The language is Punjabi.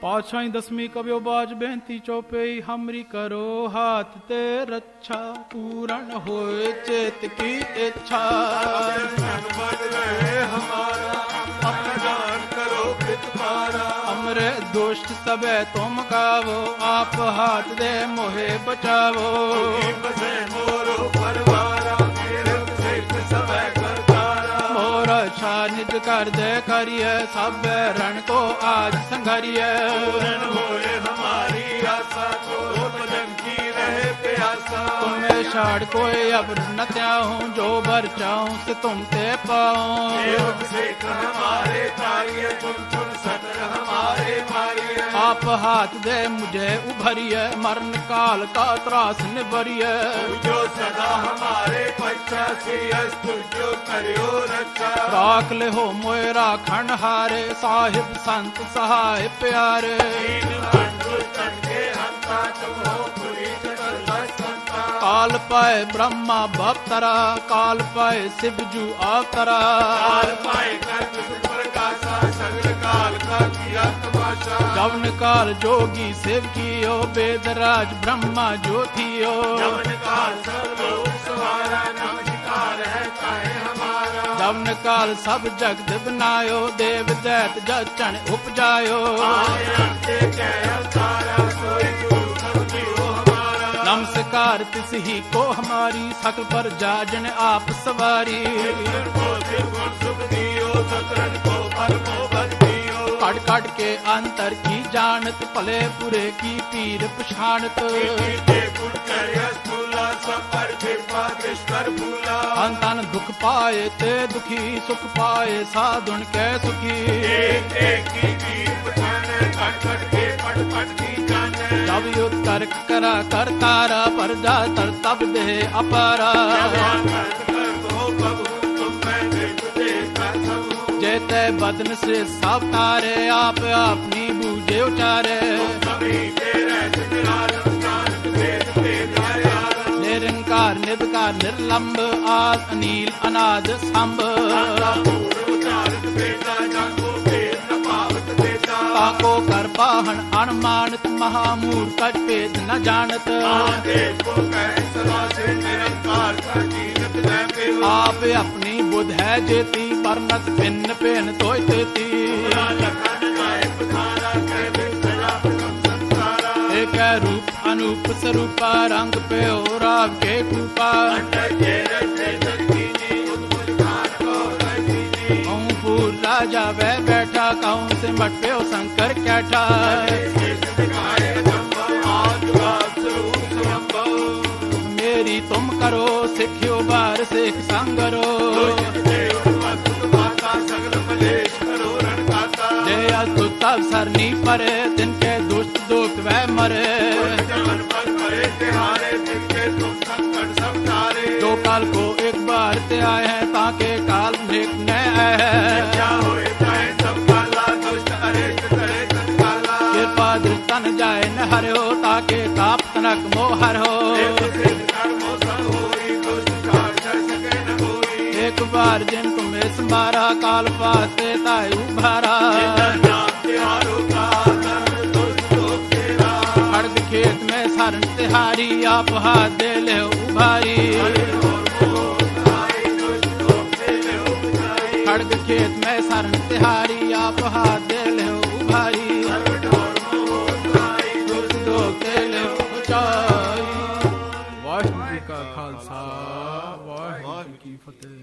ਪਾਛਾਈ ਦਸਵੀਂ ਕਬਿਓ ਬਾਜ ਬੇਨਤੀ ਚੋਪਈ ਹਮਰੀ ਕਰੋ ਹਾਥ ਤੇ ਰੱਛਾ ਪੂਰਨ ਹੋਏ ਚੇਤ ਕੀ ਇੱਛਾ। ਅਮਰੇ ਦੁਸ਼ਟ ਸਭੈ ਤੁਮ ਕਾਵੋ ਆਪ ਹਾਥ ਦੇ ਮੋਹਿ ਬਚਾਵੋ। ਬਸੇ ਮੋਰੋ ਪਰਵਾਰਾ ਨਿਜ ਕਰ ਦੇ ਕਰੀਏ ਸਭ ਰਣ ਕੋ ਆਜ ਸੰਘਰੀਏ। ਪੂਰਨ ਹੋਏ तुम्हें छाड़ कोई अब न त्याहूं जो बर चाहूं से तुम ते पाऊं देव सिख हमारे तारिय चुन चुन सतर हमारे मारिय आप हाथ दे मुझे उभरिए मरण काल का त्रास निभरिए जो सदा हमारे पच्छा सियस्तु जो करियो रक्षा राख ले हो मोए राखण हारे साहिब संत सहाय प्यारे ਕਾਲ ਪਾਏ ਬ੍ਰਹਮਾ ਬਵਤਰਾ ਕਾਲ ਪਾਏ ਸਿਵ ਜੂ ਆਵਤਰਾ ਕਾਲ ਪਾਏ ਕਰਤ ਸੁਪਰ ਕਾਸਾ ਸਗਲ ਕਾਲ ਕਾ ਕੀਆ ਤਮਾਸ਼ਾ ਗਵਨ ਕਾਲ ਜੋਗੀ ਸਿਵ ਕੀਓ ਬੇਦ ਰਾਜ ਬ੍ਰਹਮਾ ਜੋਤੀਓ। ਗਵਨ ਕਾਲ ਸਭ ਲੋਕ ਸਵਾਰਾ ਨਮਸਕਾਰ ਹੈ ਕਾਹੇ ਹਮਾਰਾ। ਕਾਲ ਸਭ ਜਗਤ ਬਨਾਇਓ ਦੇਵ ਦੈਤ ਜਚਣ ਉਪਜਾਇਓ। ਆਇਆ ਤੇ ਕਹਿ ਅਵਤਾਰਾ। संस्कार तिस ही को हमारी सकल पर जाजन आप सवारी कट कट के अंतर की जानत भले बुरे की पीर पछाणत अंतन दुख पाए ते दुखी सुख पाए साधुन के सुखी एक एक की पीर पछाणे कट कट के पट पट की ਨਵ ਉਤਰ ਕਰਾ ਕਰ ਤਾਰਾ, ਪਰਦਾ ਤਰ ਤਬ ਦੇ ਅਪਾਰਾ। ਜੇ ਤੈ ਬਦਨ ਸੇ ਸਭ ਤਾਰੇ, ਆਪ ਆਪਣੀ ਬੂਝੇ ਉਚਾਰੇ। ਨਿਰੰਕਾਰ ਨਿਰਭਕਾਰ ਨਿਰਲੰਭ ਆਦ, ਅਨੀਲ, ਅਨਾਦ, ਸੰਭ। ਤਾਕੋ ਬਾਹਣ ਅਣਮਾਨਤ ਮਹਾਮੂਰਖ ਕਟ ਨ ਜਾਣਤ। ਆਦੇ ਕੋ ਕਹਿ ਸਦਾ ਸੇ ਨਿਰੰਕਾਰ ਸਾ ਲੈ ਪਿਓ ਆਪ ਆਪਣੀ ਬੁੱਧ ਹੈ ਜੇਤੀ ਪਰਨਤ ਭਿੰਨ ਭਿੰਨ ਤੋਇ ਤੇਤੀ। ਰੂਪ ਅਨੂਪ ਸਰੂਪਾ ਰੰਗ ਪਿਓ ਰਾਗ ਕੂਪਾ। ਅੰਡੇ गाऊं से मठ पे ओ शंकर क्या ठाए मेरी तुम करो सिखियो बार सिख संगरो जय अस्तुत सरनी पर तिनके दुष्ट दुख वह मरे जो काल को एक बार ते आए हैं ताके काल नेक ਬਾਦ ਤਨ ਜਾਏ ਨਹਰਿਓ ਤਾਕੇ ਤਾਪ ਤਨਕ ਮੋਹ ਹਰੋ ਇੱਕ ਵਾਰ ਜਿਨ ਤੁਮੇ ਸਮਾਰਾ ਕਾਲ ਪਾਤੇ ਤਾਇ ਉਭਾਰਾ ਹਰਦ ਖੇਤ ਮੈਂ ਸਰਨ ਤਿਹਾਰੀ, ਆਪ ਹਾਥ ਦੇ ਲੈ ਉਭਾਰੀ ਹੜਗ ਖੇਤ ਮੈਂ ਸਰਨ ਤਿਹਾਰੀ, ਆਪ ਹਾਥ ਦੇ ਲੈ ਭਾਈ motherfucker.